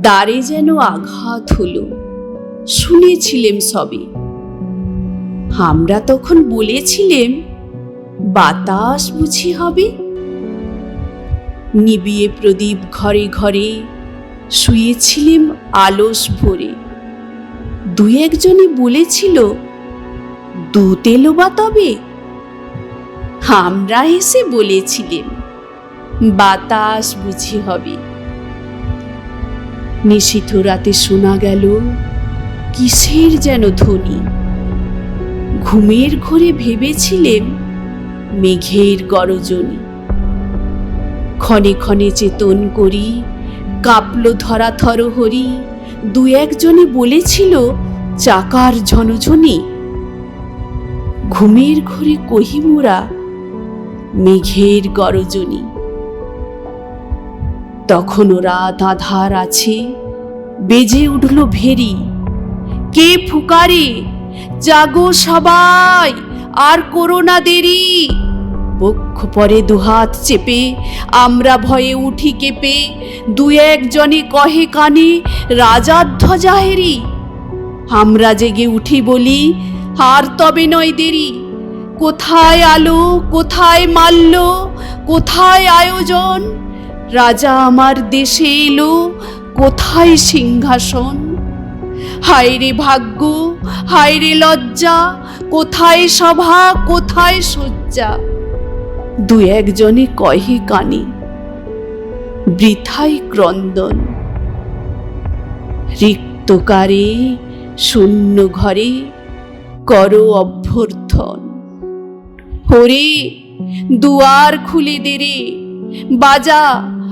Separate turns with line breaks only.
দ্বারে যেন আঘাত হলো। শুনেছিলেম সবে। আমরা তখন বলেছিলেম, বাতাস বুঝি হবে? নিবিয়ে প্রদীপ ঘরে ঘরে শুয়েছিলেম আলস ভরে। দু একজনে বলেছিল দুধ এলো বা তবে? আমরা এসে বলেছিলেম, বাতাস বুঝি হবে। নিশীথ রাতে শোনা গেল, কিসের যেন ধ্বনি? ঘুমের ঘরে ভেবেছিলেন মেঘের গরজনী। ক্ষণে ক্ষণে চেতন করি, কাঁপল ধরা থরহরি দু একজনে বলেছিল, চাকার ঝনঝনি, ঘুমের ঘরে কহিমোরা, মেঘের গরজনী। তখনও রাত আধার আছে। বেজে উঠল ভেরি। কে ফুকারে? জাগো সবাই, আর করোনা দেরি। বক্ষ পরে দুহাত চেপে, আমরা ভয়ে উঠি কেঁপে। দু একজনে কহে কানে রাজাধ্বজাহেরি আমরা জেগে উঠি বলি, আর তবে নয় দেরি। কোথায় আলো, কোথায় মাল্য, কোথায় আয়োজন? রাজা আমার দেশে এলো, কোথায় সিংহাসন? হায় রে ভাগ্য হায় রে লজ্জা, কোথায় সভা, কোথায় শয্যা? দু একজনে কহে কানে, বৃথাই ক্রন্দন। রিক্তকারে শূন্য ঘরে কর অভ্যর্থন। হরে দুয়ার খুলে দে রে, বাজা